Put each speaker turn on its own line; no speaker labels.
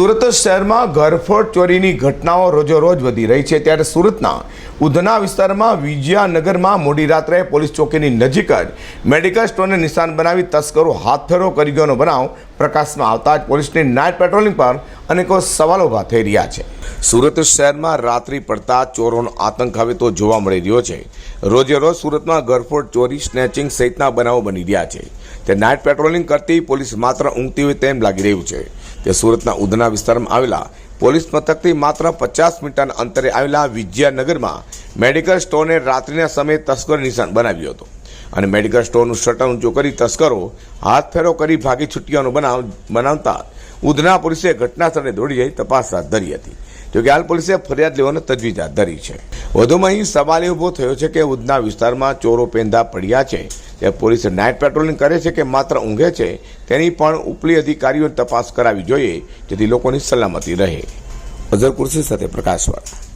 સુરત શહેરમાં ઘરફોડ ચોરીની ઘટનાઓ રોજોરોજ વધી રહી છે. ત્યારે સુરતના ઉધના વિસ્તારમાં વિજયાનગરમાં મોડી રાત્રે પોલીસ ચોકીની નજીક જ મેડિકલ સ્ટોરને નિશાન બનાવી તસ્કરો હાથફેરો કરી ગયોનો બનાવ પ્રકાશમાં આવતા જ પોલીસની નાઇટ પેટ્રોલિંગ પર અનેકો સવાલો ઊભા થઈ રહ્યા છે. સુરત શહેરમાં રાત્રિ પડતા ચોરોનો આતંક હવે તો જોવા મળી રહ્યો છે. રોજે રોજ સુરતમાં ઘરફોડ, ચોરી, સ્નેચિંગ સહિતના બનાવો બની રહ્યા છે. તે નાઇટ પેટ્રોલિંગ કરતી પોલીસ માત્ર ઊંઘતી હોય તેમ લાગી રહ્યું છે. તે સુરતના ઉધના વિસ્તારમાં આવેલા પોલીસ મથકથી માત્ર પચાસ મીટરના અંતરે આવેલા વિજયાનગરમાં મેડિકલ સ્ટોરને રાત્રિના સમયે તસ્કર નિશાન બનાવ્યો હતો. અને મેડિકલ સ્ટોરનું શટર ઊંચું કરી તસ્કરો હાથફેરો કરી ભાગી છૂટ્યાનો બનાવ, બનાવતા ઉધના પોલીસે ઘટના સ્થળે દોડી જઈ તપાસ હાથ ધરી હતી. જોકે હાલ પોલીસે ફરિયાદ લેવાનો તજવીજ હાથ ધરી છે. વધુમાં અહીં સવાલ એ ઊભો થયો છે કે ઉધના વિસ્તારમાં ચોરો પેંધા પડ્યા છે. ત્યાં પોલીસ નાઇટ પેટ્રોલિંગ કરે છે કે માત્ર ઊંઘે છે? તેની પણ ઉપલી અધિકારીઓ તપાસ કરાવી જોઈએ, જેથી લોકોની સલામતી રહે. અઝર કુર્સી સાથે પ્રકાશવાળા